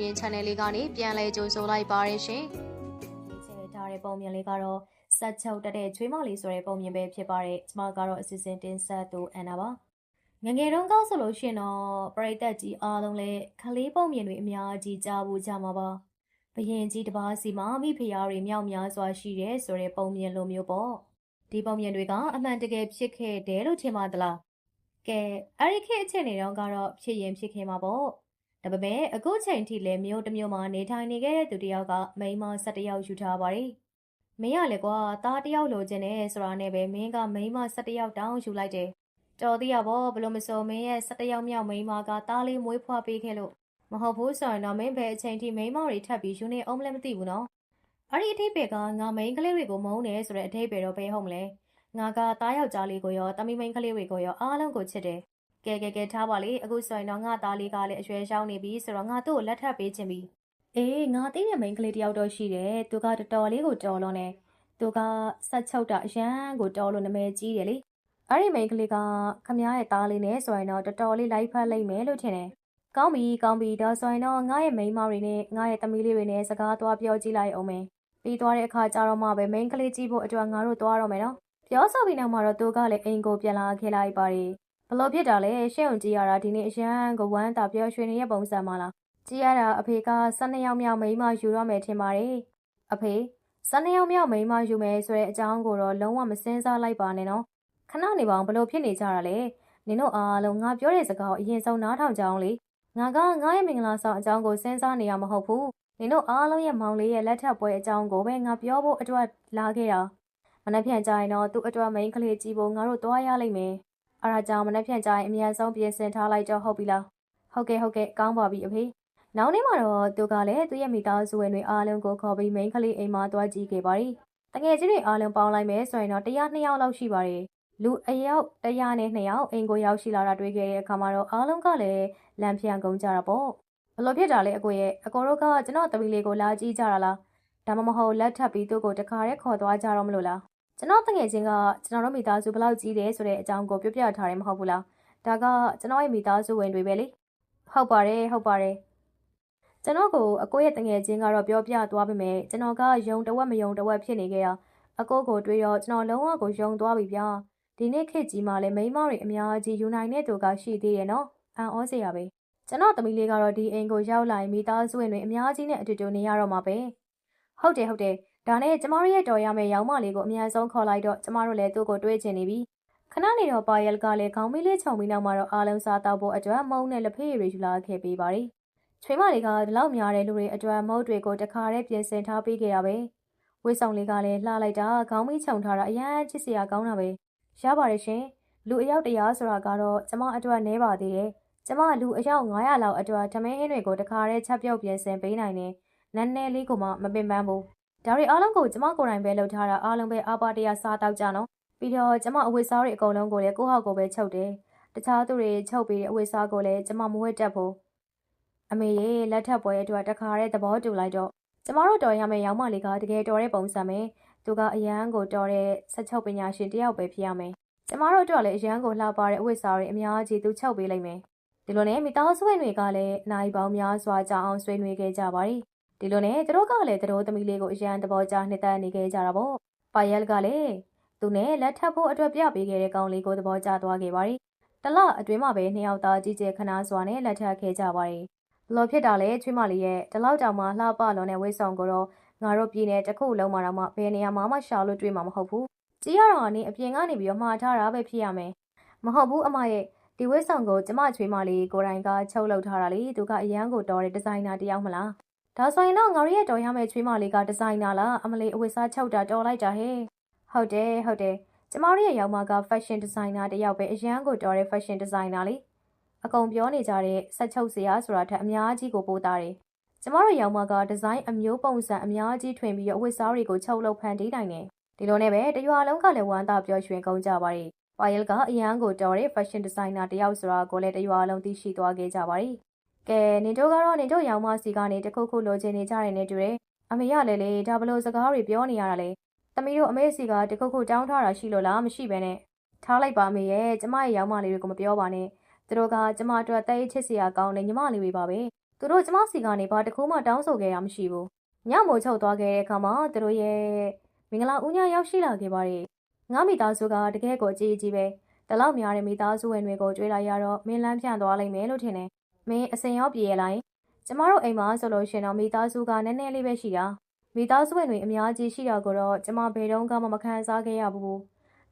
မြင် channel လေးကနေပြန်လည်ကြိုဆိုလိုက်ပါရရှင်ချဲထားတဲ့ပုံမြင်လေးကတော့ဆက်ချုပ်တက်တဲ့ချွေးမလေးဆိုတဲ့ပုံမြင်ပဲဖြစ်ပါတယ်ကျမကတော့အစီအစဉ်တင်ဆက်သူအန်နာပါငယ်ငယ်တုန်းကဆိုလို့ရှိရင်တော့ပရိသတ်ကြီးအားလုံးလည်းခလေးပုံမြင်တွေအများကြီးကြားဖို့ကြမှာပါဘယင်ကြီးတစ်ပါးစီမှာမိဖုရားတွေမြောက်များစွာရှိတယ်ဆိုတဲ့ပုံမြင်လိုမျိုးပေါ့ဒီပုံမြင်တွေကအမှန်တကယ်ဖြစ်ခဲ့တယ်လို့ထင်ပါသလားကဲအဲ့ဒီခေတ်အချိန်တွေတော့ကတော့ဖြစ်ရင်ဖြစ်ခဲ့မှာပေါ့ ဒါပေမဲ့အခုချိန်ထိလည်းမျိုးတစ်မျိုးမှာနေထိုင်နေခဲ့တဲ့သူတစ်ယောက်ကမိန်းမ၁၁ယောက်ယူထားပါတယ်မင်းရလေကွာသားတစ်ယောက်လိုချင်တယ်ဆိုတာနဲ့ပဲမင်းကမိန်းမ17ယောက်တောင်းယူလိုက်တယ်တော်သေးရဗောဘလို့မစိုးမင်းရဲ့17ယောက်မြောက်မိန်းမကသားလေးမွေးဖွားပေးခဲ့လို့မဟုတ်ဘူးဆိုရင်တော့မင်းပဲအချိန်ထိမိန်းမတွေထပ်ပြီးယူနေအောင်မလဲမသိဘူးနော်အဲ့ဒီအထိပ္ပယ်ကငါမိန်းကလေးတွေကိုမုန်းတယ်ဆိုတဲ့အထိပ္ပယ်တော့ဘယ်ဟုတ်မလဲငါကသားယောက်ျားလေးကိုရောတမိမိန်းကလေးတွေကိုရောအားလုံးကိုချစ်တယ် ကဲကဲကဲထားပါလေအခုဆိုရင်တော့ငါသားလေးကလည်းအရွယ်ရောက်နေပြီဆိုတော့ငါသူ့ကိုလက်ထပ်ပေးခြင်းပြီအေးငါသိတဲ့မိန်းကလေးတစ်ယောက်တော့ရှိတယ်သူကတော်တော်လေးကိုတော်လွန်နေသူကဆက်ချုပ်တာအရန်ကိုတော်လို့နာမည်ကြီးတယ်လေအဲ့ဒီမိန်းကလေးကခမ ्या ရဲ့သားလေးနဲ့ဆိုရင်တော့တော်တော်လေးလိုက်ဖက်လိုက်မယ်လို့ထင်တယ်ကောင်းပြီကောင်းပြီဒါဆိုရင်တော့ငါရဲ့မိန်းမတွေနဲ့ငါရဲ့သမီးလေးတွေနဲ့စကားသွားပြောကြည့်လိုက်အောင်မယ်ပြီးသွားတဲ့အခါကျတော့မှပဲမိန်းကလေးကြည့်ဖို့အတွက်ငါတို့သွားတော့မယ်နော်ပြောဆိုပြီးနောက်မှာတော့သူကလည်းအိမ်ကိုပြန်လာခဲ့လိုက်ပါတယ် ဘလို့ဖြစ်တာလဲရှင့်ုံကြည့်ရတာဒီနေ့အရန်ကိုဝမ်းတာပြောရွှင်နေတဲ့ပုံစံမှလားကြည့်ရတာအဖေက12ယောက်မြောက်မိန်းမယူရမယ်ထင်ပါတယ်အဖေစနေယောက်မြောက်မိန်းမယူမယ်ဆိုတဲ့အကြောင်းကိုတော့လုံးဝမစင်စားလိုက်ပါနဲ့နော်ခဏနေပါအောင်ဘလို့ဖြစ်နေကြတာလဲနင်တို့အားလုံးငါပြောတဲ့စကားကိုအရင်ဆုံးနားထောင်ကြအောင်လေငါကငါရဲ့မင်္ဂလာဆောင်အကြောင်းကိုစင်စားနေရမဟုတ်ဘူးနင်တို့အားလုံးရဲ့မောင်လေးရဲ့လက်ထပ်ပွဲအကြောင်းကိုပဲငါပြောဖို့အတွက်လာခဲ့တာမနှက်ဖြန်ကြရင်တော့သူ့အတွက်မိန်းကလေးကြည့်ဖို့ငါတို့သွားရလိမ့်မယ် အားဒါကြောင့်မနှက်ဖြန်ကြရင်အမြန်ဆုံးပြင်ဆင်ထားလိုက်တော့ဟုတ်ပြီလားဟုတ်ကဲ့ဟုတ်ကဲ့ကောင်းပါပြီအဖေနောက်နေ့မှာတော့သူကလည်းသူ့ရဲ့မိသားစုဝင်တွေအားလုံးကိုခေါ်ပြီးမိန်းကလေးအိမ်မှာသွားကြည့်ခဲ့ပါတယ်။တငယ်ချင်းတွေအားလုံးပေါင်းလိုက်မယ်ဆိုရင်တော့100 200ယောက်လောက်ရှိပါတယ်။လူအယောက်100နဲ့200ယောက်အိမ်ကိုရောက်ရှိလာတာတွေ့ခဲ့တဲ့အခါမှာတော့အားလုံးကလည်းလမ်းပြန်ကုန်ကြတာပေါ့။ဘလို့ဖြစ်တာလဲအကိုရဲ့အကိုတို့ကကျွန်တော်သမီးလေးကိုလာကြည့်ကြတာလား။ဒါမှမဟုတ်လက်ထပ်ပြီးသူ့ကိုတခါတည်းခေါ်သွားကြတော့မလို့လား။ ကျွန်တော်တငယ်ချင်းကကျွန်တော်တို့မိသားစုဘယ်လောက်ကြီးတယ်ဆိုတဲ့အကြောင်းကိုပြောပြထားတယ်မဟုတ်ဘူးလား။ဒါကကျွန်တော်ရဲ့မိသားစုဝင်တွေပဲလေ။ဟုတ်ပါတယ်ဟုတ်ပါတယ်။ကျွန်တော်ကိုအကိုရဲ့တငယ်ချင်းကတော့ပြောပြသွားပေမဲ့ကျွန်တော်ကယုံတဝက်မယုံတဝက်ဖြစ်နေခဲ့ရအကိုကိုတွေးတော့ကျွန်တော်လုံးဝကိုယုံသွားပြီဗျာဒီနေ့ခေတ်ကြီးမှာလည်းမိန်းမတွေအများကြီးယူနိုင်တဲ့သူကရှိသေးတယ်နော်အံ့ဩစရာပဲကျွန်တော်သမီးလေးကတော့ဒီအိမ်ကိုရောက်လာရင်မိသားစုဝင်တွေအများကြီးနဲ့အတူတူနေရတော့မှာပဲဟုတ်တယ်ဟုတ်တယ် ဒါနဲ့ကျမတို့ရဲ့တော်ရမယ့်ရောင်မလေးကိုအများဆုံးခေါ်လိုက်တော့ကျမတို့လည်းသူ့ကိုတွေးချင်နေပြီခဏနေတော့ပါယယ်ကလည်းခေါင်းမီးလေးခြုံပြီးနောက်မှာတော့အားလုံးစားတော့ဖို့အတွက်မုံနဲ့လက်ဖေးရည်ယူလာခဲ့ပေးပါတယ်ချွေးမလေးကဒီလောက်များတဲ့လူတွေအတွက်မုတ်တွေကိုတခါတည်းပြင်ဆင်ထားပေးခဲ့တာပဲဝိဆောင်လေးကလည်းလှလိုက်တာခေါင်းမီးခြုံထားတာအရန်ချစ်စရာကောင်းတာပဲရပါတယ်ရှင်လူအယောက်တရားဆိုတာကတော့ကျမအတွက်နဲပါသေးတယ်ကျမလူအယောက်900လောက်အတွက်ထမင်းဟင်းတွေကိုတခါတည်းချက်ပြုတ်ပြင်ဆင်ပေးနိုင်တယ်နန်းနဲလေးကိုမှမပင်ပန်းဘူး ဒါတွေအားလုံးကိုကျမကိုယ်တိုင်ပဲလုပ်ထားတာအားလုံးပဲအားပါတရားစားတော့ကြနော်ပြီးတော့ကျမအဝတ်စားတွေအကုန်လုံးကိုလည်းကိုယ့်ဟောက်ကိုပဲချုပ်တယ်တခြားသူတွေချုပ်ပေးတဲ့အဝတ်စားကိုလည်းကျမမဝတ်တတ်ဘူးအမေရဲ့လက်ထပ်ပွဲအတွက်တခါတည်းသဘောတူလိုက်တော့ကျမတို့တော်ရမယ့်ရောင်းမလေးကတကယ်တော်တဲ့ပုံစံပဲသူကအရန်ကိုတော်တဲ့ဆက်ချုပ်ပညာရှင်တယောက်ပဲဖြစ်ရမယ်ကျမတို့အတွက်လည်းအရန်ကိုလှပတဲ့အဝတ်စားတွေအများကြီးသူချုပ်ပေးလိုက်မယ်ဒီလိုနဲ့မိသားစုဝင်တွေကလည်းနိုင်ပေါင်းများစွာကြာအောင်ဆွေးနွေးခဲ့ကြပါတယ် ဒီလိုနဲ့သူတို့ကလည်းသူတို့သမီးလေးကိုအရန်သဘောကျနှစ်သက်နေခဲ့ကြတာပေါ့ပါယယ်ကလည်းသူနဲ့လက်ထပ်ဖို့အတွက်ပြပေးခဲ့တဲ့ကောင်လေးကိုသဘောကျသွားခဲ့ပါတယ်တလအတွင်းမှာပဲနှစ်ယောက်သားကြီးကျယ်ခနာစွာနဲ့လက်ထပ်ခဲ့ကြပါတယ်ဘလို့ဖြစ်တာလဲချွေးမလေးရဲ့ဒီလောက်တောင်မှလှပလွန်တဲ့ဝိဆောင်ကိုတော့ငါတို့ပြည်နယ်တစ်ခုလုံးမှာတော့မှဘယ်နေရာမှာမှရှာလို့တွေ့မှာမဟုတ်ဘူးကြည့်ရတော့ကနေအပြင်ကနေပြီးတော့မှားထားတာပဲဖြစ်ရမယ်မဟုတ်ဘူးအမရဲ့ဒီဝိဆောင်ကိုကျမချွေးမလေးကိုယ်တိုင်ကချုပ်လုပ်ထားတာလေသူကအရန်ကိုတော်တဲ့ဒီဇိုင်နာတယောက်မလား ဒါဆိုရင်တော့ငါတို့ရဲ့တော်ရမယ့်ချွေးမလေးကဒီဇိုင်နာလားအမလေးအဝတ်စားချုပ်တာတော်လိုက်တာဟဲ့ဟုတ်တယ်ဟုတ်တယ်ကျမတို့ရဲ့ရောင်မက fashion designer တယောက်ပဲအရန်ကိုတော်တဲ့ fashion designer လေအကုန်ပြောနေကြတဲ့ဆက်ချုပ်စရာဆိုတာထက်အများကြီးကိုပို့တာတယ်။ကျမတို့ရောင်မကဒီဇိုင်းအမျိုးပုံစံအများကြီးထွင်ပြီးတော့အဝတ်စားတွေကိုချုပ်လုပ်ဖန်တီးနိုင်တယ်။ဒီလိုနဲ့ပဲတရွာလုံးကလည်းဝမ်းသာပျော်ရွှင်ကုန်ကြပါတယ်။ပါယယ်ကအရန်ကိုတော်တဲ့ fashion designer တယောက်ဆိုတာကိုလည်းတရွာလုံးသိရှိသွားခဲ့ကြပါတယ်။ ကဲနင်တို့ကတော့နင်တို့ရောင်မစီကနေတခုခုလိုချင်နေကြတယ်နဲ့တူတယ်။အမေရလည်းလေဒါဘလို့စကားတွေပြောနေရတာလေ။သမီးတို့အမေစီကတခုခုတောင်းထားတာရှိလို့လားမရှိပဲနဲ့ထားလိုက်ပါမေရဲ့ကျမရဲ့ရောင်မလေးတွေကိုမပြောပါနဲ့သူတို့ကကျမအတွက်တိတ်ချစ်စရာကောင်းတဲ့ညီမလေးတွေပါပဲသူတို့ကျမစီကနေဘာတစ်ခုမှတောင်းဆိုခဲ့တာမရှိဘူးညမို့ချုပ်သွားခဲ့တဲ့အခါမှာသူတို့ရဲ့မင်္ဂလာဦးညရောက်ရှိလာခဲ့ပါတယ်ငါမိသားစုကတကယ်ကိုအကြီးအကြီးပဲတလောက်များတဲ့မိသားစုဝင်တွေကိုကြွေးလိုက်ရတော့မင်းလန်းဖြန့်သွားလိမ့်မယ်လို့ထင်တယ် မင်းအစင်ရောက်ပြေးရလိုက်ကျမတို့အိမ်မှာဆိုလို့ရှင်တော့မိသားစုကနည်းနည်းလေးပဲရှိတာမိသားစုဝင်တွေအများကြီးရှိတာကိုတော့ကျမဘယ်တော့မှမခံစားခဲ့ရဘူး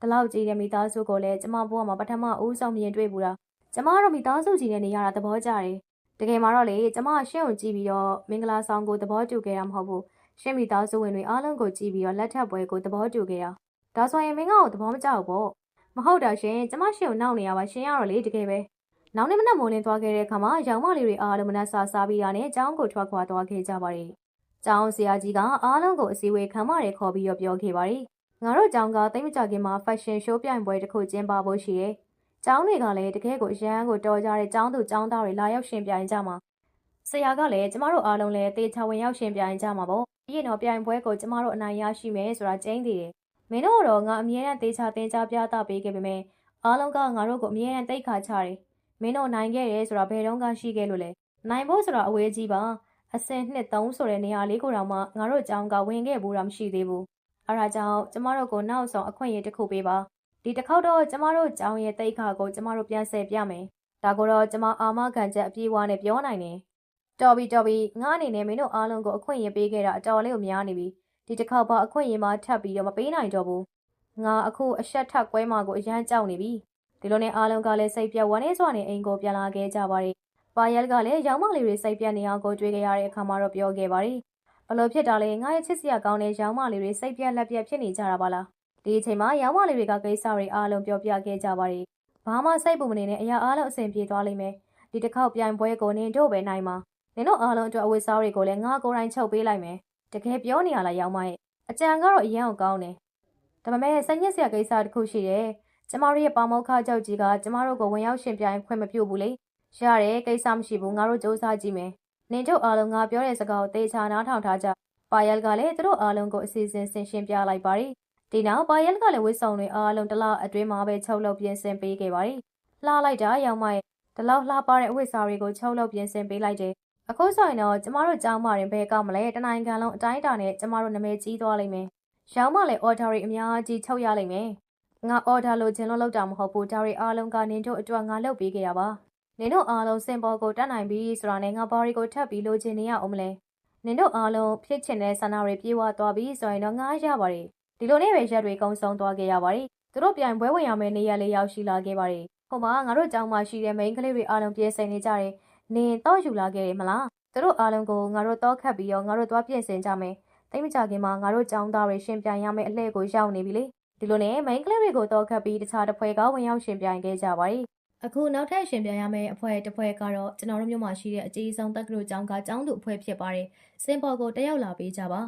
ဒီလောက်ကြီးတဲ့မိသားစုကိုလည်းကျမဘဝမှာပထမဦးဆောင်မြင်တွေ့ဘူးတာကျမတို့မိသားစုကြီးနဲ့နေရတာသဘောကျတယ်တကယ်မှာတော့လေကျမရှင့်ကိုကြည့်ပြီးတော့မင်္ဂလာဆောင်ကိုသဘောတူခဲ့တာမဟုတ်ဘူးရှင့်မိသားစုဝင်တွေအားလုံးကိုကြည့်ပြီးတော့လက်ထပ်ပွဲကိုသဘောတူခဲ့တာဒါဆိုရင်မင်းကတော့သဘောမကျဘူးပေါ့မဟုတ်တာရှင်ကျမရှင့်ကိုနောက်နေရပါရှင်ရတော့လေတကယ်ပဲ နောက်နေ့မနက်မိုးလင်းသွားခဲ့တဲ့အခါမှာရောင်မလေးတွေအားလုံးမနက်စာစားပြီးတာနဲ့ကျောင်းကိုထွက်ခွာသွားခဲ့ကြပါတယ်ကျောင်းဆရာကြီးကအားလုံးကိုအစည်းအဝေးခမ်းမတွေခေါ်ပြီးတော့ပြောခဲ့ပါတယ်ငါတို့ကျောင်းကတိတ်မကြခင်မှာ fashion show ပြိုင်ပွဲတစ်ခုကျင်းပဖို့ရှိတယ်ကျောင်းတွေကလည်းတကယ်ကိုအရန်ကိုတော်ကြတဲ့ကျောင်းသူကျောင်းသားတွေလာရောက်ရှင်ပြိုင်ကြမှာဆရာကလည်းကျမတို့အားလုံးလည်းတေချာဝင်ရောက်ရှင်ပြိုင်ကြမှာပေါ့ပြီးရင်တော့ပြိုင်ပွဲကိုကျမတို့အနိုင်ရရှိမယ်ဆိုတာကျင်းသေးတယ်မင်းတို့တော့ငါအမြဲတမ်းတေချာတင်ချပြသပေးခဲ့ပေမဲ့အားလုံးကငါတို့ကိုအမြဲတမ်းတိတ်ခါချတယ် မင်းတို့နိုင်ခဲ့တယ်ဆိုတာဘယ်တော့မှရှိခဲ့လို့လဲနိုင်ဖို့ဆိုတာအဝေးကြီးပါအဆင့်နှစ်သုံးဆိုတဲ့နေရာလေးကိုတော့မှငါတို့ကျောင်းကဝင်ခဲ့ဘူးတာမရှိသေးဘူးအဲဒါကြောင့်ကျမတို့ကိုနောက်ဆုံးအခွင့်အရေးတစ်ခုပေးပါဒီတစ်ခေါက်တော့ကျမတို့ကျောင်းရဲ့တိတ်ခါကိုကျမတို့ပြန်ဆယ်ပြမယ်ဒါကိုတော့ကျမအာမခံချက်အပြည့်အဝနဲ့ပြောနိုင်တယ်တော်ပြီတော်ပြီငါအနေနဲ့မင်းတို့အားလုံးကိုအခွင့်အရေးပေးခဲ့တာအတော်လေးကိုများနေပြီဒီတစ်ခေါက်ပါအခွင့်အရေးမှထပ်ပြီးတော့မပေးနိုင်တော့ဘူးငါအခုအဆက်ထပ်ကွဲမှာကိုအရန်ကြောက်နေပြီ ဒီလိုနဲ့အားလုံးကလည်းစိတ်ပြတ်ဝမ်းနေစွာနဲ့အိမ်ကိုပြန်လာခဲ့ကြပါတယ်ပါယယ်ကလည်းရောင်မလေးတွေစိတ်ပြတ်နေအောင်ကိုတွေ့ကြရတဲ့အခါမှာတော့ပြောခဲ့ပါတယ်ဘလို့ဖြစ်တာလဲငါရဲ့ချစ်စရာကောင်းတဲ့ရောင်မလေးတွေစိတ်ပြတ်လက်ပြတ်ဖြစ်နေကြတာပါလားဒီအချိန်မှာရောင်မလေးတွေကကိစ္စတွေအားလုံးပြောပြခဲ့ကြပါတယ်ဘာမှစိတ်ပူမနေနဲ့အရာအားလုံးအဆင်ပြေသွားလိမ့်မယ်ဒီတစ်ခေါက်ပြိုင်ပွဲကိုနင်တို့ပဲနိုင်မှာနင်တို့အားလုံးအတွက်အဝတ်စားတွေကိုလည်းငါကိုယ်တိုင်ချုပ်ပေးလိုက်မယ်တကယ်ပြောနေရလားရောင်မရဲ့အကြံကတော့အရင်အောင်ကောင်းတယ်ဒါပေမဲ့စိတ်ညစ်စရာကိစ္စတစ်ခုရှိတယ် ကျမတို့ရဲ့ပါမောက္ခချုပ်ကြီးကကျမတို့ကိုဝင်ရောက်ရှင်ပြိုင်ခွင့်မပြုဘူးလေရတယ်ကိစ္စမရှိဘူးငါတို့စူးစမ်းကြည့်မယ်နင်တို့အားလုံးငါပြောတဲ့စကားကိုသေချာနားထောင်ထားကြပါယယ်ကလည်းသူတို့အားလုံးကိုအစီအစဉ်ဆင်ရှင်းပြလိုက်ပါတယ်ဒီနောက်ပါယယ်ကလည်းဝစ်ဆောင်တွေအားလုံးတလအတွင်းမှာပဲချုပ်လုပ်ပြင်ဆင်ပေးခဲ့ပါတယ်လှလိုက်တာရောင်မရဲ့ဒီလောက်လှပတဲ့အဝတ်စားတွေကိုချုပ်လုပ်ပြင်ဆင်ပေးလိုက်တယ်အခုဆိုရင်တော့ကျမတို့ကျောင်းမရင်ဘဲကောက်မလဲတနိုင်ကန်လုံးအတိုင်းအတာနဲ့ကျမတို့နာမည်ကြီးသွားလိမ့်မယ်ရောင်မလည်း order တွေအများကြီးချုပ်ရလိမ့်မယ် ငါ order လို့ခြင်းလို့လောက်တာမဟုတ်ဘူးဒါတွေအားလုံးကနင်တို့အတွက်ငါလုပ်ပေးခဲ့တာပါနင်တို့အားလုံးစင်ပေါ်ကိုတတ်နိုင်ပြီဆိုတာနဲ့ငါဘာတွေကိုထပ်ပြီးလိုချင်နေရအောင်မလဲနင်တို့အားလုံးဖြစ်ချင်တဲ့ဆန္ဒတွေပြေဝသွားပြီဆိုရင်တော့ငါရပါတယ်ဒီလိုနဲ့ပဲရက်တွေကုံဆုံးသွားခဲ့ရပါတယ်သူတို့ပြန်ပွဲဝင်ရမယ့်နေရာလေးရောက်ရှိလာခဲ့ပါတယ်ဟိုမှာငါတို့ကျောင်းမှာရှိတဲ့မိန်းကလေးတွေအားလုံးပြင်ဆင်နေကြတယ်နင်တော့ယူလာခဲ့တယ်မလားသူတို့အားလုံးကိုငါတို့တော့ခတ်ပြီးတော့ငါတို့သွားပြင်ဆင်ကြမယ်တိတ်မကြခင်မှာငါတို့ကျောင်းသားတွေရှင်ပြိုင်ရမယ့်အလှည့်ကိုရောက်နေပြီလေ ဒီလိုနဲ့မိန်းကလေးတွေကိုတော့ခတ်ပြီးတခြားတစ်ဖွဲကဝင်ရောက်ရှင်ပြိုင်ခဲ့ကြပါတယ်အခုနောက်ထပ်ရှင်ပြိုင်ရမယ့်အဖွဲ့တစ်ဖွဲ့ကတော့ကျွန်တော်တို့မြို့မှာရှိတဲ့အကြီးဆုံးတက္ကသိုလ်ကျောင်းကကျောင်းသူအဖွဲ့ဖြစ်ပါတယ်စင်ပေါ်ကိုတက်ရောက်လာပေးကြပါ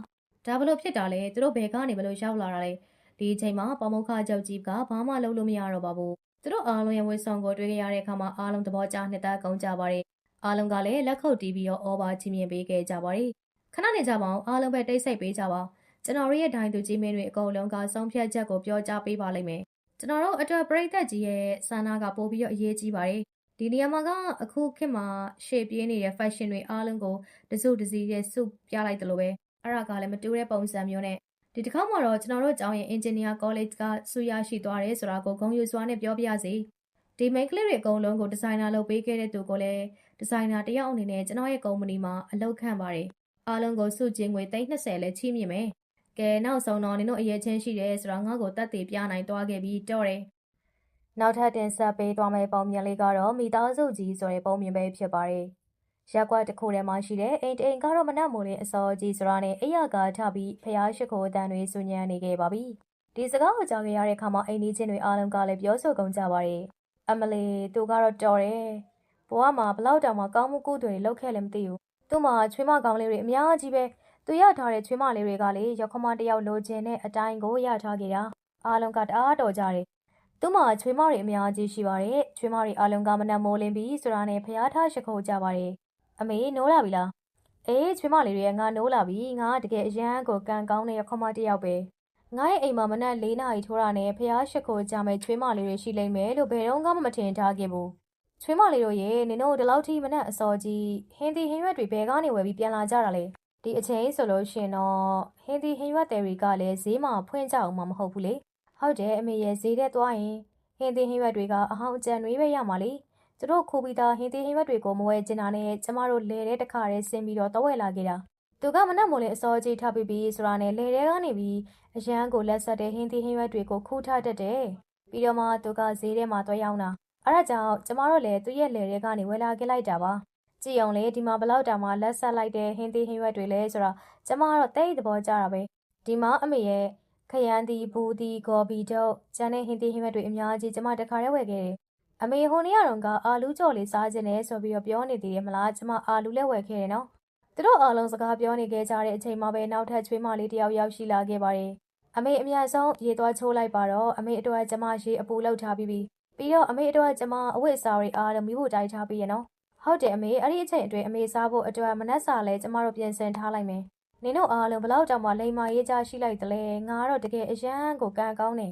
ဒါဘလို့ဖြစ်တာလဲသူတို့ဘယ်ကနေဘလို့ရောက်လာတာလဲဒီအချိန်မှာပမုခကြောက်ကြီးကဘာမှလုပ်လို့မရတော့ပါဘူးသူတို့အားလုံးရဲ့ဝေဆောင်ကိုတွေ့ကြရတဲ့အခါမှာအားလုံးသဘောကျနှစ်သက်ကောင်းကြပါတယ်အားလုံးကလည်းလက်ခုပ်တီးပြီးတော့အော်ဘာချီးမြှင့်ပေးခဲ့ကြပါတယ်ခဏနေကြပါအောင်အားလုံးပဲတိတ်ဆိတ်ပေးကြပါ ကျွန်တော်ရဲ့ဒိုင်သူကြီးမင်းတွေအကုန်လုံးကဆုံးဖြတ်ချက်ကိုပြောကြားပေးပါလိမ့်မယ်ကျွန်တော်တို့အတွက်ပြိသက်ကြီးရဲ့ဆန္ဒကပို့ပြီးတော့အရေးကြီးပါတယ်ဒီနေရာမှာကအခုခေတ်မှာရှေ့ပြေးနေတဲ့ fashion တွေအားလုံးကိုတစုတစည်းရဲ့စုပြလိုက်တယ်လို့ပဲအဲ့ဒါကလည်းမတူတဲ့ပုံစံမျိုးနဲ့ဒီတစ်ခါမှတော့ကျွန်တော်တို့ကျောင်းရဲ့ engineer college ကဆူရရှိသွားတယ်ဆိုတာကိုဂုဏ်ယူစွာနဲ့ပြောပြရစီဒီ main ကလေးတွေအကုန်လုံးကိုဒီဇိုင်နာလုပ်ပေးခဲ့တဲ့သူကိုလည်းဒီဇိုင်နာတယောက်အနေနဲ့ကျွန်တော်ရဲ့ကုမ္ပဏီမှာအလုပ်ခန့်ပါတယ်အားလုံးကိုစုကျင်းငွေ320လဲချီးမြှင့်မယ် ကဲနောက်ဆုံးတော့နင်တို့အရေးချင်းရှိတယ်ဆိုတော့ငါ့ကိုတတ်သိပြနိုင်သွားခဲ့ပြီးတော့တယ်နောက်ထပ်တင်ဆက်ပေးသွားမယ့်ပုံမြင်လေးကတော့မိသားစုကြီးဆိုတဲ့ပုံမြင်ပဲဖြစ်ပါတယ်ရက်ကွက်တစ်ခုထဲမှာရှိတဲ့အိမ်တိမ်ကတော့မနက်မိုးလင်းအစောကြီးဆိုတာနဲ့အိယာကထပြီးဖျားရှိခိုးအတန်တွေဆူညံနေခဲ့ပါပြီဒီစကားကိုကြားခဲ့ရတဲ့အခါမှာအိမ်ကြီးချင်းတွေအားလုံးကလည်းပြောဆိုကုန်ကြပါတယ်အမလီသူကတော့တော်တယ်ဘဝမှာဘလောက်တောင်မှကောင်းမှုကုသိုလ်တွေလုပ်ခဲ့လည်းမသိဘူးသူ့မှာချွေးမကောင်းလေးတွေအများကြီးပဲ သူရထားတဲ့ချွေးမလေးတွေကလေရောက်ခမတယောက်လိုချင်တဲ့အတိုင်းကိုရထားခဲ့တာအားလုံးကတအားတော်ကြတယ်သူ့မှာချွေးမတွေအများကြီးရှိပါတယ်ချွေးမတွေအားလုံးကမနက်မိုးလင်းပြီးဆိုတာနဲ့ဖျားထားရှိခိုးကြပါတယ်အမေနိုးလာပြီလားအေးချွေးမလေးတွေငါနိုးလာပြီငါတကယ်အရန်ကိုကန်ကောင်းတဲ့ခမတယောက်ပဲငါရဲ့အိမ်မှာမနက်၄နာရီထိုးတာနဲ့ဖျားရှိခိုးကြမဲ့ချွေးမလေးတွေရှိလိမ့်မယ်လို့ဘယ်တော့မှမထင်ထားခဲ့ဘူးချွေးမလေးတို့ရေနင်တို့ဒီလောက်ထိမနဲ့အစောကြီးဟင်းဒီဟင်းရွက်တွေဘယ်ကနေဝယ်ပြီးပြန်လာကြတာလဲ ဒီအချိန်ဆိုလို့ရှင်တော့ဟင်းဒီဟင်းရွက်တွေကလည်းဈေးမှာဖွင့်ကြအောင်မမဟုတ်ဘူးလေဟုတ်တယ်အမေရဲ့ဈေးထဲသွားရင်ဟင်းဒီဟင်းရွက်တွေကအဟောင်းအကျန်တွေပဲရမှာလေသူတို့ခိုးပြီးသားဟင်းဒီဟင်းရွက်တွေကိုမဝယ်ကျင်တာနဲ့ကျမတို့လဲတဲ့တခါတည်းဆင်းပြီးတော့တဝဲလာခဲ့တာသူကမနဲ့မိုးလင်းအစောကြီးထားပြီးပြီးဆိုတာနဲ့လဲတဲ့ကနေပြီးအရန်ကိုလက်ဆက်တဲ့ဟင်းဒီဟင်းရွက်တွေကိုခူးထားတတ်တယ်ပြီးတော့မှသူကဈေးထဲမှာတွဲရောက်တာအဲ့ဒါကြောင့်ကျမတို့လည်းသူ့ရဲ့လေတွေကနေဝယ်လာခဲ့လိုက်တာပါ ကြည်အောင်လေဒီမှာဘလောက်တောင်မှလက်ဆက်လိုက်တဲ့ဟင်းသီးဟင်းရွက်တွေလဲဆိုတော့ကျမကတော့တိတ်သဘောကျတာပဲဒီမှာအမေရဲ့ခရမ်းသီးဘူးသီးဂေါ်ဘီတို့ကျန်တဲ့ဟင်းသီးဟင်းရွက်တွေအများကြီးကျမတခါတည်းဝယ်ခဲ့တယ်အမေဟိုနေ့ကတော့ကအာလူးကြော်လေးစားခြင်းနဲ့ဆိုပြီးတော့ပြောနေသေးတယ်မလားကျမအာလူးလည်းဝယ်ခဲ့တယ်နော်သူတို့အားလုံးစကားပြောနေခဲ့ကြတဲ့အချိန်မှာပဲနောက်ထပ်ချွေးမလေးတယောက်ရောက်ရှိလာခဲ့ပါတယ်အမေအမြတ်ဆုံးရေသွားချိုးလိုက်ပါတော့အမေအတွက်ကျမရေအပူလောက်ထားပြီးပြီပြီးတော့အမေအတွက်ကျမအဝတ်အစားတွေအားလုံးမိဖို့တိုက်ထားပြီးရနော် ဟုတ်တယ်အမေအဲ့ဒီအချိန်အတွင်းအမေစားဖို့အတွက်မနှက်စာလဲကျမတို့ပြင်ဆင်ထားလိုက်မယ်နင်တို့အားလုံးဘလောက်တောင်မှလိန်မာရေးကြရှိလိုက်တလဲငါကတော့တကယ်အရန်ကိုကံကောင်းနေ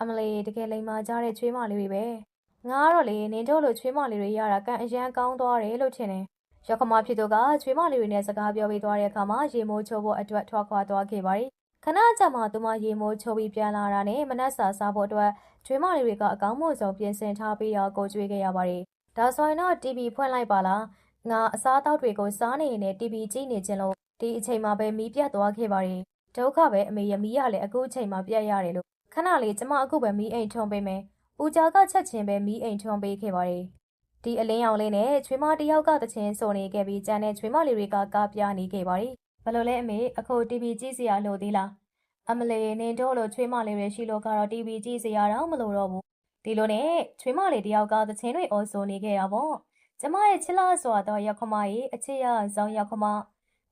အမလေးတကယ်လိန်မာကြတဲ့ချွေးမလေးတွေပဲငါကတော့လေနင်တို့လိုချွေးမလေးတွေရတာကံအရန်ကောင်းသွားတယ်လို့ထင်တယ်ရခမဖြစ်သူကချွေးမလေးတွေနဲ့စကားပြောပြီးသွားတဲ့အခါမှာရေမိုးချိုးဖို့အတွက်ထွက်ခွာသွားခဲ့ပါတယ်ခဏကြာမှသူမရေမိုးချိုးပြီးပြန်လာတာနဲ့မနှက်စာစားဖို့အတွက်ကျွေးမလေးတွေကအကောင်းမွန်ဆုံးပြင်ဆင်ထားပြီးတော့ကိုကျွေးခဲ့ရပါတယ်။ ဒါဆိုရင်တော့ TV ဖွင့်လိုက်ပါလား။ငါအစားအသောက်တွေကိုစားနေရင်လည်း TV ကြည့်နေခြင်းလို့ဒီအချိန်မှာပဲမီးပြတ်သွားခဲ့ပါတယ်။ဒုက္ခပဲအမေရမီးရလည်းအခုအချိန်မှာပြတ်ရတယ်လို့ခဏလေးကျမအခုပဲမီးအိမ်ထွန်းပေးမယ်။ဦးကြားကချက်ချင်းပဲမီးအိမ်ထွန်းပေးခဲ့ပါတယ်။ဒီအလင်းရောင်လေးနဲ့ချွေးမတယောက်ကတချင်းစုံနေခဲ့ပြီးကြံတဲ့ချွေးမလေးတွေကကားပြနေခဲ့ပါတယ်။ဘယ်လိုလဲအမေအခု TV ကြည့်စရာလိုသေးလား။အမလေးနင်တို့လိုချွေးမလေးတွေရှိလို့ကတော့ TV ကြည့်စရာတော့မလိုတော့ဘူး ဒီလိုနဲ့ချွေးမလေးတယောက်ကသချင်းတွေအော်ဆိုနေခဲ့တာပေါ့ကျမရဲ့ချစ်လားဆိုတော့ရောက်ခမရဲ့အချစ်ရဆောင်ရောက်ခမ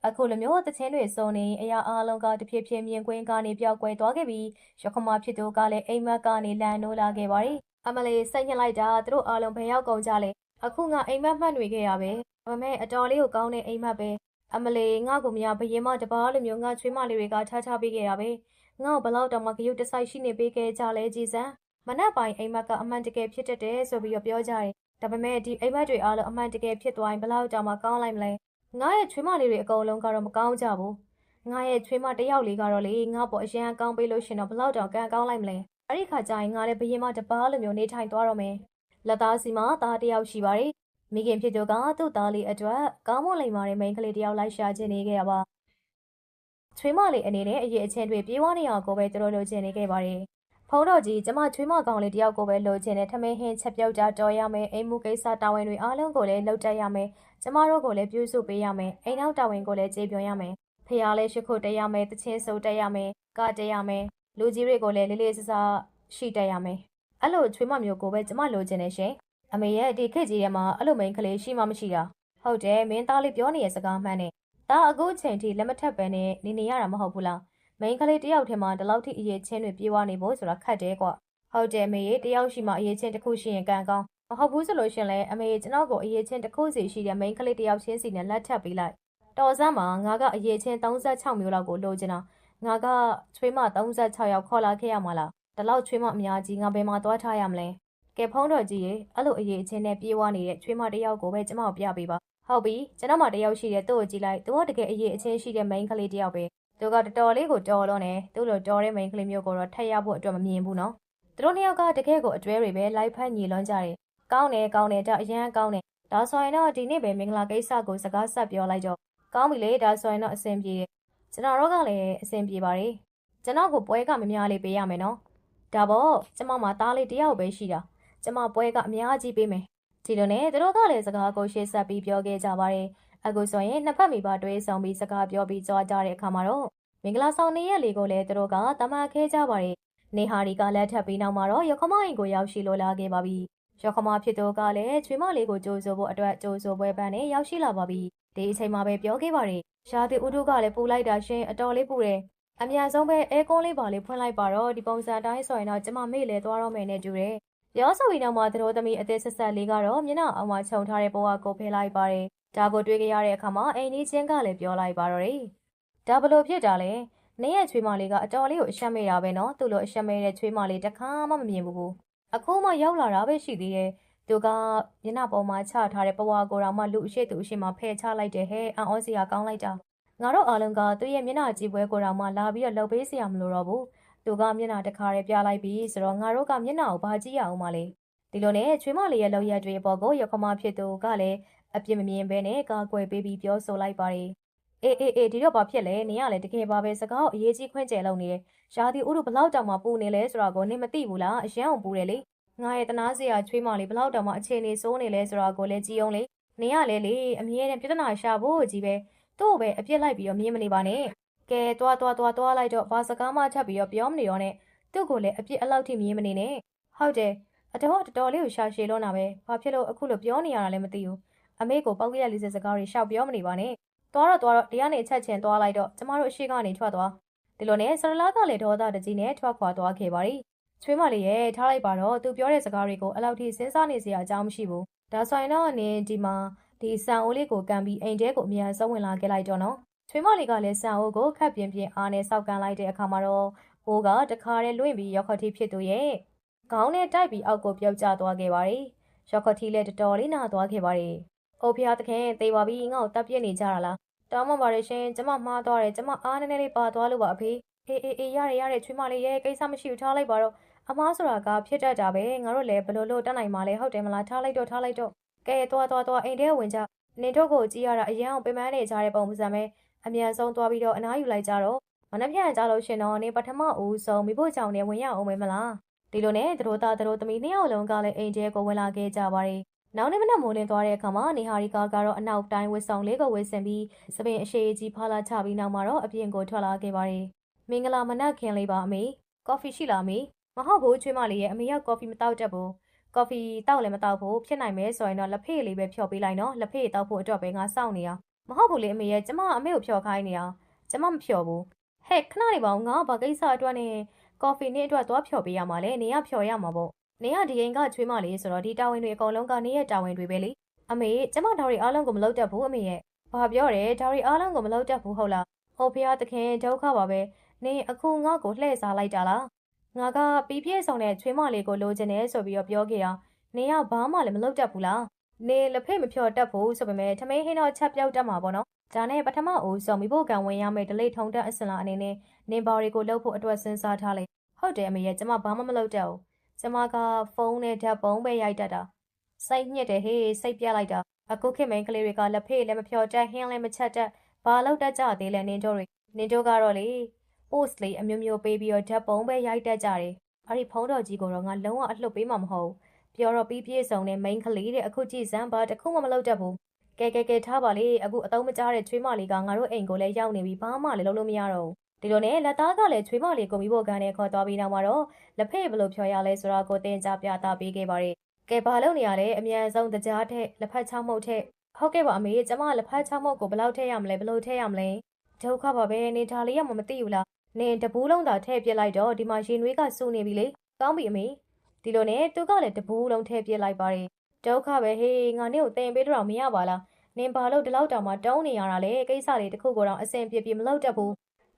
အခုလိုမျိုးသချင်းတွေစုံနေအရာအလုံးကတဖြည်းဖြည်းမြင်ကွင်းကနေပြောက်ကွယ်သွားခဲ့ပြီးရောက်ခမဖြစ်သူကလည်းအိမ်မက်ကနေလန်နိုးလာခဲ့ပါတယ်အမလေးစိတ်ညစ်လိုက်တာသူတို့အားလုံးဘယ်ရောက်ကုန်ကြလဲအခုငါအိမ်မက်မှတ်နေခဲ့ရပဲဒါပေမဲ့အတော်လေးကိုကောင်းတဲ့အိမ်မက်ပဲအမလေးငါ့ကိုမရဘရင်မတပါးလိုမျိုးငါချွေးမလေးတွေကထားထားပေးခဲ့တာပဲငါ့ကိုဘလောက်တောင်မှဂရုတစိုက်ရှိနေပေးခဲ့ကြလဲကြည်စံမ နက်ပိုင်းအိမ်မက်ကအမှန်တကယ်ဖြစ်တတ်တယ်ဆိုပြီးတော့ပြောကြတယ်ဒါပေမဲ့ဒီအိမ်မက်တွေအားလုံးအမှန်တကယ်ဖြစ်သွားရင်ဘလောက်တောင်မှကောင်းလိုက်မလဲငါရဲ့ချွေးမလေးတွေအကုန်လုံးကတော့မကောင်းကြဘူးငါရဲ့ချွေးမတစ်ယောက်လေးကတော့လေငါ့ပေါ်အရန်ကောင်းပေးလို့ရှင်တော့ဘလောက်တောင်ကံကောင်းလိုက်မလဲအဲ့ဒီခါကျရင်ငါလည်းဘရင်မတပါးလိုမျိုးနေထိုင်သွားတော့မယ်လက်သားစီမှာသားတစ်ယောက်ရှိပါတယ်မိခင်ဖြစ်သူကသူ့သားလေးအတွက်ကောင်းမွန်လိမ့်မာတဲ့မိန်းကလေးတစ်ယောက်လိုက်ရှာခြင်းနေခဲ့ရပါချွေးမလေးအနေနဲ့အရေးအချင်းတွေပြေးဝနေအောင်ကိုပဲသူတို့လိုချင်နေခဲ့ပါတယ်။ ဖုံးတော်ကြီးကျမချွေးမကောင်လေးတယောက်ကိုပဲလိုချင်တဲ့ထမင်းဟင်းချက်ပြုတ်ကြတော်ရမယ်အိမ်မှုကိစ္စတာဝန်တွေအားလုံးကိုလည်းလုပ်တတ်ရမယ်။ကျမတို့ကိုလည်းပြုစုပေးရမယ်။အိမ်နောက်တာဝန်ကိုလည်းကျေပွန်ရမယ်။ဖះလည်းရှိခုတ်တက်ရမယ်။တချင်းစုပ်တက်ရမယ်။ကတက်ရမယ်။လူကြီးတွေကိုလည်းလေးလေးဆဆရှိတက်ရမယ်။အဲ့လိုချွေးမမျိုးကိုပဲကျမလိုချင်နေရှင်။အမေရဲ့ဒီခေတ်ကြီးထဲမှာအဲ့လိုမိန်းကလေးရှိမှမရှိတာ။ဟုတ်တယ်မင်းသားလေးပြောနေတဲ့စကားမှန်တယ်။ဒါအခုချိန်ထိလက်မထက်ပဲနဲ့နေနေရတာမဟုတ်ဘူးလား မိန်းကလေးတယောက်ထဲမှာဒီလောက်ထိအရေးချင်းတွေပြေးသွားနေဖို့ဆိုတာခက်တယ်ကွာဟုတ်တယ်မေတယောက်ရှိမှအရေးချင်းတစ်ခုရှိရင်ကံကောင်းမဟုတ်ဘူးဆိုလို့ရှင်လဲအမေကျွန်တော်ကိုအရေးချင်းတစ်ခုစီရှိတဲ့မိန်းကလေးတယောက်ချင်းစီနဲ့လက်ထပ်ပေးလိုက်တော်စမ်းမှာငါကအရေးချင်း36မျိုးလောက်ကိုလိုချင်တာငါကချွေးမ36ယောက်ခေါ်လာခဲ့ရမှာလားဒီလောက်ချွေးမအများကြီးငါဘယ်မှာသွားထားရမလဲကဲဖုံးတော်ကြီးရေအဲ့လိုအရေးချင်းနဲ့ပြေးသွားနေတဲ့ချွေးမတယောက်ကိုပဲကျွန်မကိုပြပေးပါဟုတ်ပြီကျွန်တော်မှတယောက်ရှိတယ်သူ့ကိုကြည့်လိုက်သူကတကယ်အရေးအချင်းရှိတဲ့ main ကလေးတယောက်ပဲ သူကတော်တော်လေးကိုတော်တော့နေသူ့လိုတော်တဲ့ main ကလေးမျိုးကိုတော့ထက်ရဖို့အတွက်မမြင်ဘူးနော်သူတို့နှစ်ယောက်ကတကယ်ကိုအတွဲတွေပဲလိုက်ဖက်ညီလွန်းကြတယ်ကောင်းတယ်ကောင်းတယ်ဒါအရန်ကောင်းတယ်ဒါဆိုရင်တော့ဒီနေ့ပဲမင်္ဂလာကိစ္စကိုစကားဆက်ပြောလိုက်တော့ကောင်းပြီလေဒါဆိုရင်တော့အဆင်ပြေတယ်ကျွန်တော်တို့ကလည်းအဆင်ပြေပါတယ်ကျွန်တော်ကိုပွဲကမများလေးပေးရမယ်နော်ဒါပေါ့ကျမမှာသားလေးတယောက်ပဲရှိတာကျမပွဲကအများကြီးပေးမယ်ဒီလိုနဲ့သူတို့ကလည်းစကားကိုရှေ့ဆက်ပြီးပြောခဲ့ကြပါတယ်။ အခုဆိုရင်နှစ်ဖက်မိဘတွဲဆောင်ပြီးစကားပြောပြီးကြွားကြတဲ့အခါမှာတော့မင်္ဂလာဆောင်နေရက်လေးကိုလည်းသူတို့ကတမန်ခဲကြပါတယ်။နေဟာရီကလက်ထပ်ပြီးနောက်မှာတော့ရခမအိမ်ကိုရောက်ရှိလိုလာခဲ့ပါပြီ။ရခမဖြစ်သူကလည်းချွေးမလေးကိုကြိုးဆိုဖို့အတွက်ကြိုးဆိုပွဲပန်းနဲ့ရောက်ရှိလာပါပြီ။ဒီအချိန်မှာပဲပြောခဲ့ပါတယ်။ရှားတဲ့ဦးတို့ကလည်းပူလိုက်တာရှင်အတော်လေးပူတယ်။အများဆုံးပဲအဲကွန်လေးပါလေးဖွင့်လိုက်ပါတော့ဒီပုံစံအတိုင်းဆိုရင်တော့ကျမမေ့လေသွားတော့မယ်နဲ့တူတယ်။ပြောဆိုပြီးနောက်မှာသတို့သမီးအသက်ဆက်ဆက်လေးကတော့မျက်နှာအောင်မှာခြုံထားတဲ့ဘဝကိုဖယ်လိုက်ပါတယ်။ ဒါကိုတွေ့ကြရတဲ့အခါမှာအိမ်ကြီးချင်းကလည်းပြောလိုက်ပါတော့တယ်။ဒါဘလို့ဖြစ်တာလဲ။နေရဲ့ချွေးမလေးကအတော်လေးကိုအရှက်မေးတာပဲနော်။သူ့လိုအရှက်မေးတဲ့ချွေးမလေးတစ်ခါမှမမြင်ဘူးဘူး။အခုမှရောက်လာတာပဲရှိသေးတယ်။သူကမျက်နှာပေါ်မှာချထားတဲ့ပဝါကိုတောင်မှလူအရှိသူအရှိမှဖယ်ချလိုက်တယ်ဟဲ့အံ့ဩစရာကောင်းလိုက်တာငါတို့အားလုံးကသူ့ရဲ့မျက်နှာကြည့်ပွဲကိုတောင်မှလာပြီးတော့လှုပ်ပေးစရာမလိုတော့ဘူးသူကမျက်နှာတစ်ခါတည်းပြလိုက်ပြီးဆိုတော့ငါတို့ကမျက်နှာကိုဘာကြည့်ရအောင်မလဲဒီလိုနဲ့ချွေးမလေးရဲ့လောက်ရက်တွေအပေါ်ကိုရခမဖြစ်သူကလည်း အပြစ်မမြင်ဘဲနဲ့ကာကွယ်ပေးပြီးပြောဆိုလိုက်ပါတယ်အေးအေးအေးဒီတော့ဘာဖြစ်လဲနင်ကလည်းတကယ်ပါပဲစကားကိုအရေးကြီးခွင့်ကျဲလုပ်နေတယ်ရာသီဥတုဘလောက်တောင်မှပူနေလဲဆိုတာကိုနင်မသိဘူးလားအရန်အောင်ပူတယ်လေငါရဲ့တနာစရာချွေးမလေးဘလောက်တောင်မှအခြေအနေစိုးနေလဲဆိုတာကိုလည်းကြည့်အောင်လေနေရလဲလေအမြဲတမ်းပြဿနာရှာဖို့ကြီးပဲသူ့ကိုပဲအပြစ်လိုက်ပြီးတော့မြင်မနေပါနဲ့ကဲတွားတွားတွားတွားလိုက်တော့ဘာစကားမှချက်ပြီးတော့ပြောမနေတော့နဲ့သူ့ကိုလည်းအပြစ်အလောက်ထိမြင်မနေနဲ့ဟုတ်တယ်အတော်တော်တော်လေးကိုရှာရှည်လို့နာပဲဘာဖြစ်လို့အခုလိုပြောနေရတာလဲမသိဘူး အမေကိုပောက်ကရလေးစစကားတွေရှောက်ပြောမနေပါနဲ့တွားတော့တွားတော့တရားနေချက်ချင်းတွားလိုက်တော့ကျမတို့အရှိကနေထွက်သွားဒီလိုနဲ့ဆရလာကလည်းဒေါသတကြီးနဲ့ထွက်ခွာသွားခဲ့ပါရီချွေးမလေးရဲ့ထားလိုက်ပါတော့သူပြောတဲ့စကားတွေကိုအလောက်ထိစဉ်းစားနေစရာအကြောင်းမရှိဘူးဒါဆိုရင်တော့နင်ဒီမှာဒီဆန်အိုးလေးကိုကန်ပြီးအိမ်ထဲကိုအမြန်ဆုံးဝင်လာခဲ့လိုက်တော့နော်ချွေးမလေးကလည်းဆန်အိုးကိုခက်ပြင်းပြင်းအားနဲ့စောက်ကန်လိုက်တဲ့အခါမှာတော့အိုးကတခါတည်းလွင့်ပြီးရောက်ခတိဖြစ်သူရဲ့ခေါင်းနဲ့တိုက်ပြီးအောက်ကိုပြုတ်ကျသွားခဲ့ပါတယ်ရောက်ခတိလည်းတော်တော်လေးနာသွားခဲ့ပါတယ် အိုဖျားသခင်သေပါပြီငါ့ကိုတပ်ပြစ်နေကြတာလားတောင်းမပါရရှင်ကျမမှားသွားတယ်ကျမအားနည်းနည်းလေးပါသွားလို့ပါအဖေအေးအေးအေးရတယ်ရတယ်ချွေးမလေးရဲ့ကိစ္စမရှိဘူးထားလိုက်ပါတော့အမားဆိုတာကဖြစ်တတ်တာပဲငါတို့လည်းဘယ်လိုလို့တတ်နိုင်မှာလဲဟုတ်တယ်မလားထားလိုက်တော့ထားလိုက်တော့ကဲသွားသွားသွားအိမ်ထဲဝင်ကြနင်တို့ကိုကြည့်ရတာအရန်အောင်ပင်ပန်းနေကြတဲ့ပုံစံပဲအမြန်ဆုံးသွားပြီးတော့အနားယူလိုက်ကြတော့မနှက်ဖြန်ကြလို့ရှင်တော့နေပထမဦးဆုံးမိဖို့ကြောင့်နေဝင်ရအောင်မယ်မလားဒီလိုနဲ့သူတို့သားသူတို့သမီးနှစ်ယောက်လုံးကလည်းအိမ်ထဲကိုဝင်လာခဲ့ကြပါတယ် နောက်နေ့မနက်မိုးလင်းသွားတဲ့အခါမှာနေဟာရီကာကတော့အနောက်တိုင်းဝစ်ဆောင်လေးကိုဝစ်ဆင်ပြီးစပင်အရှိကြီးဖာလာချပြီးနောက်မှာတော့အပြင်ကိုထွက်လာခဲ့ပါတယ်မင်္ဂလာမနက်ခင်းလေးပါအမေကော်ဖီရှိလားအမေမဟုတ်ဘူးချွေးမလေးရဲ့အမေကကော်ဖီမတောက်တတ်ဘူးကော်ဖီတောက်လည်းမတောက်ဘူးဖြစ်နိုင်မယ်ဆိုရင်တော့လက်ဖေးလေးပဲဖြော်ပေးလိုက်နော်လက်ဖေးတောက်ဖို့အတွက်ပဲငါစောင့်နေရမဟုတ်ဘူးလေအမေရဲ့ကျမအမေကိုဖြော်ခိုင်းနေရကျမမဖြော်ဘူးဟဲ့ခဏနေပါဦးငါဘာကိစ္စအတွက်နဲ့ကော်ဖီနဲ့အတွက်သွားဖြော်ပေးရမှာလဲနေကဖြော်ရမှာပေါ့ နေကဒီအိမ်ကချွေးမလေးဆိုတော့ဒီတာဝန်တွေအကုန်လုံးကနေရဲ့တာဝန်တွေပဲလေအမေကျမဒါတွေအားလုံးကိုမလုပ်တတ်ဘူးအမေရဲ့ဘာပြောတယ်ဒါတွေအားလုံးကိုမလုပ်တတ်ဘူးဟုတ်လားဟိုဖះသခင်ဒုက္ခပါပဲနေအခုငါ့ကိုလှည့်စားလိုက်တာလားငါကပီးပြည့်ဆောင်တဲ့ချွေးမလေးကိုလိုချင်တယ်ဆိုပြီးတော့ပြောခဲ့တာနေကဘာမှလည်းမလုပ်တတ်ဘူးလားနေလက်ဖေးမဖြော်တတ်ဘူးဆိုပေမဲ့ထမင်းဟင်းတော့ချက်ပြောက်တတ်မှာပေါ့နော်ဒါနဲ့ပထမဦးဆုံးမိဖို့ကံဝင်ရမယ်ဒလိထုံတက်အစင်လာအနေနဲ့နင်ဘာတွေကိုလှုပ်ဖို့အတွက်စဉ်းစားထားလိုက်ဟုတ်တယ်အမေရဲ့ကျမဘာမှမလုပ်တတ်ဘူး ကျမကဖုန်းနဲ့ဓာတ်ပုံပဲရိုက်တတ်တာစိတ်ညစ်တယ်ဟေးစိတ်ပြက်လိုက်တာအခုခေတ်မိန်းကလေးတွေကလက်ဖေးလည်းမဖြော်တတ်ဟင်းလည်းမချက်တတ်ဘာလုပ်တတ်ကြသေးလဲနင်တို့တွေနင်တို့ကတော့လေ post လေးအမျိုးမျိုးပေးပြီးတော့ဓာတ်ပုံပဲရိုက်တတ်ကြတယ်အဲ့ဒီဖုန်းတော်ကြီးကိုတော့ငါလုံးဝအလှုပ်ပေးမှာမဟုတ်ဘူးပြောတော့ပြီးပြည့်စုံတဲ့ main ကလေးတဲ့အခုကြည့်စမ်းပါတခုမှမလုပ်တတ်ဘူးကဲကဲကဲထားပါလေအခုအတုံးမကြားတဲ့ချွေးမလေးကငါတို့အိမ်ကိုလည်းရောက်နေပြီဘာမှလည်းလုပ်လို့မရတော့ဘူး ဒီလိုနဲ့လက်သားကလည်းချွေးမလေးကိုမိဖို့ကန်နဲ့ခေါ်သွားပြီးနောက်မှာတော့လက်ဖေးဘယ်လိုဖြော်ရလဲဆိုတော့ကိုတင်ကြပြတာပေးခဲ့ပါတယ်ကဲဘာလုပ်နေရလဲအမြန်ဆုံးတကြားထက်လက်ဖက်ချောင်းမှုတ်ထက်ဟုတ်ကဲ့ပါအမေကျမလက်ဖက်ချောင်းမှုတ်ကိုဘယ်လောက်ထည့်ရမလဲဘယ်လိုထည့်ရမလဲဒုက္ခပါပဲနေဒါလေးရမှမသိဘူးလားနင်တပူးလုံးသာထည့်ပြစ်လိုက်တော့ဒီမှာရင်နွေးကစူနေပြီလေကောင်းပြီအမေဒီလိုနဲ့သူကလည်းတပူးလုံးထည့်ပြစ်လိုက်ပါတယ်ဒုက္ခပဲဟေးငါနေ့ကိုတင်ပေးတော့မရပါလားနင်ဘာလို့ဒီလောက်တောင်မှတုံးနေရတာလဲကိစ္စလေးတစ်ခုကိုတော့အစင်ပြပြမလုပ်တတ်ဘူး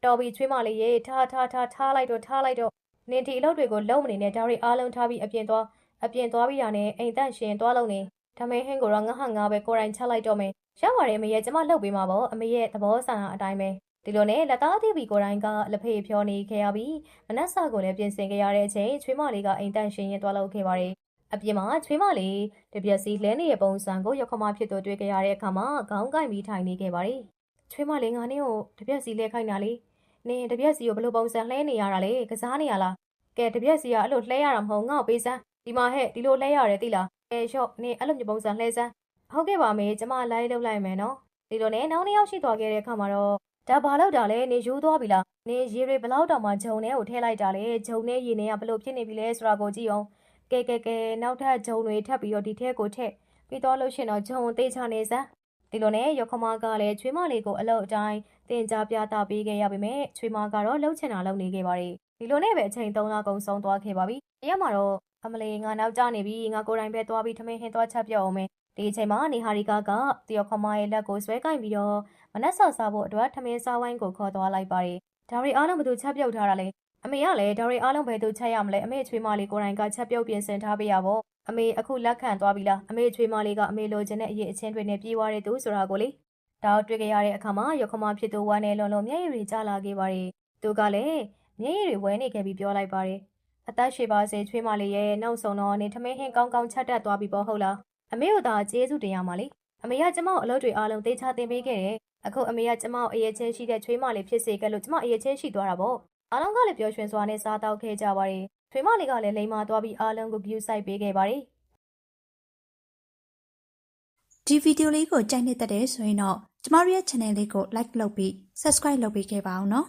တော်ပြီချွေးမလေးရေထားထားထားထားလိုက်တော့ထားလိုက်တော့နင်ဒီအလုပ်တွေကိုလုံးမနေနဲ့ဒါတွေအားလုံးထားပြီးအပြင်သွားအပြင်သွားပြီးတာနဲ့အိမ်တန့်ရှင်သွားလုံးနေဒါမဲဟင်းကိုတော့ငါဟာငါပဲကိုယ်တိုင်ချက်လိုက်တော့မယ်ရပါတယ်အမေရဲ့ကျမလှုပ်ပေးမှာပေါ့အမေရဲ့သဘောဆန္ဒအတိုင်းပဲဒီလိုနဲ့လက်သားသေးပြီကိုယ်တိုင်ကလက်ဖေးဖြောနေခဲ့ရပြီးမနက်စာကိုလည်းပြင်ဆင်ခဲ့ရတဲ့အချိန်ချွေးမလေးကအိမ်တန့်ရှင်ရင်သွားလောက်ခဲ့ပါတယ်အပြင်မှာချွေးမလေးတပြက်စီလဲနေတဲ့ပုံစံကိုရောက်ခမဖြစ်သူတွေ့ခဲ့ရတဲ့အခါမှာခေါင်းကိုက်ပြီးထိုင်နေခဲ့ပါတယ်ချွေးမလေးငါနင်းကိုတပြက်စီလဲခိုင်းတာလေ နင်တပြက်စီကိုဘယ်လိုပုံစံလှဲနေရတာလဲကစားနေရလားကဲတပြက်စီကအဲ့လိုလှဲရတာမဟုတ်ငါ့ကိုပေးစမ်းဒီမှာဟဲ့ဒီလိုလှဲရတယ်သိလားကဲရှော့နင်အဲ့လိုမျိုးပုံစံလှဲစမ်းဟုတ်ကဲ့ပါမေကျမလိုက်လုပ်လိုက်မယ်နော်ဒီလိုနဲ့နောက်နှစ်ယောက်ရှိသွားခဲ့တဲ့အခါမှာတော့ဒါဘာလို့တာလဲနေယူသွားပြီလားနေရေတွေဘလောက်တောင်မှဂျုံထဲကိုထည့်လိုက်တာလဲဂျုံနဲ့ရေနဲ့ကဘလို့ဖြစ်နေပြီလဲဆိုတာကိုကြည့်အောင်ကဲကဲကဲနောက်ထပ်ဂျုံတွေထပ်ပြီးတော့ဒီထဲကိုထည့်ပြီးတော့လို့ရှရင်တော့ဂျုံကိုသေးချနေစမ်းဒီလိုနဲ့ရခမကလည်းချွေးမလေးကိုအလုပ်အတိုင်း တင်ကြပြတာပေးခဲ့ရပါမယ်ချွေးမကတော့လှုပ်ချင်တာလှုပ်နေခဲ့ပါတယ်ဒီလိုနဲ့ပဲအချိန်3လကုန်ဆုံးသွားခဲ့ပါပြီတရက်မှာတော့အမလေးငါနောက်ကျနေပြီငါကိုယ်တိုင်ပဲသွားပြီးထမင်းဟင်းသွားချက်ပြအောင်မယ်ဒီအချိန်မှာနေဟာရီကာကတယောက်ခမရဲ့လက်ကိုဆွဲကင်ပြီးတော့မနက်စာစားဖို့အတွက်ထမင်းစားဝိုင်းကိုခေါ်သွားလိုက်ပါတယ်။ဒါရီအားလုံးဘယ်သူချက်ပြုတ်ထားတာလဲ။အမေကလည်းဒါရီအားလုံးဘယ်သူချက်ရမလဲ။အမေချွေးမလေးကိုယ်တိုင်ကချက်ပြုတ်ပြင်ဆင်ထားပေးရပေါ့။အမေအခုလက်ခံသွားပြီလားအမေချွေးမလေးကအမေလိုချင်တဲ့အရေးအချင်းတွေနဲ့ပြေးသွားတဲ့သူဆိုတာကိုလေ ဒါကိုတွေ့ကြရတဲ့အခါမှာရခမဖြစ်သူဝမ်းနဲ့လုံးလုံးမျက်ရည်တွေကျလာခဲ့ပါတယ်သူကလည်းမျက်ရည်တွေဝဲနေခဲ့ပြီးပြောလိုက်ပါတယ်အသက်ရှည်ပါစေချွေးမလေးရဲ့နောက်ဆုံးတော့နေထမင်းဟင်းကောင်းကောင်းချက်တက်သွားပြီပေါ့ဟုတ်လားအမေတို့သာကျေးဇူးတင်ရမှာလေအမေကကျမကိုအလုပ်တွေအားလုံးသိချတင်ပေးခဲ့တယ်အခုအမေကကျမကိုအရေးချင်းရှိတဲ့ချွေးမလေးဖြစ်စေခဲ့လို့ကျမအရေးချင်းရှိသွားတာပေါ့အားလုံးကလည်းပျော်ရွှင်စွာနဲ့စားတောက်ခဲ့ကြပါတယ်ချွေးမလေးကလည်းလိမ္မာသွားပြီးအားလုံးကို view site ပေးခဲ့ပါတယ်ဒီဗီဒီယိုလေးကိုကြိုက်နေတဲ့တဲ့ဆိုရင်တော့ ကျမတို့ရဲ့ channel လေးကို like လုပ်ပြီး subscribe လုပ်ပေးခဲ့ပါအောင်နော်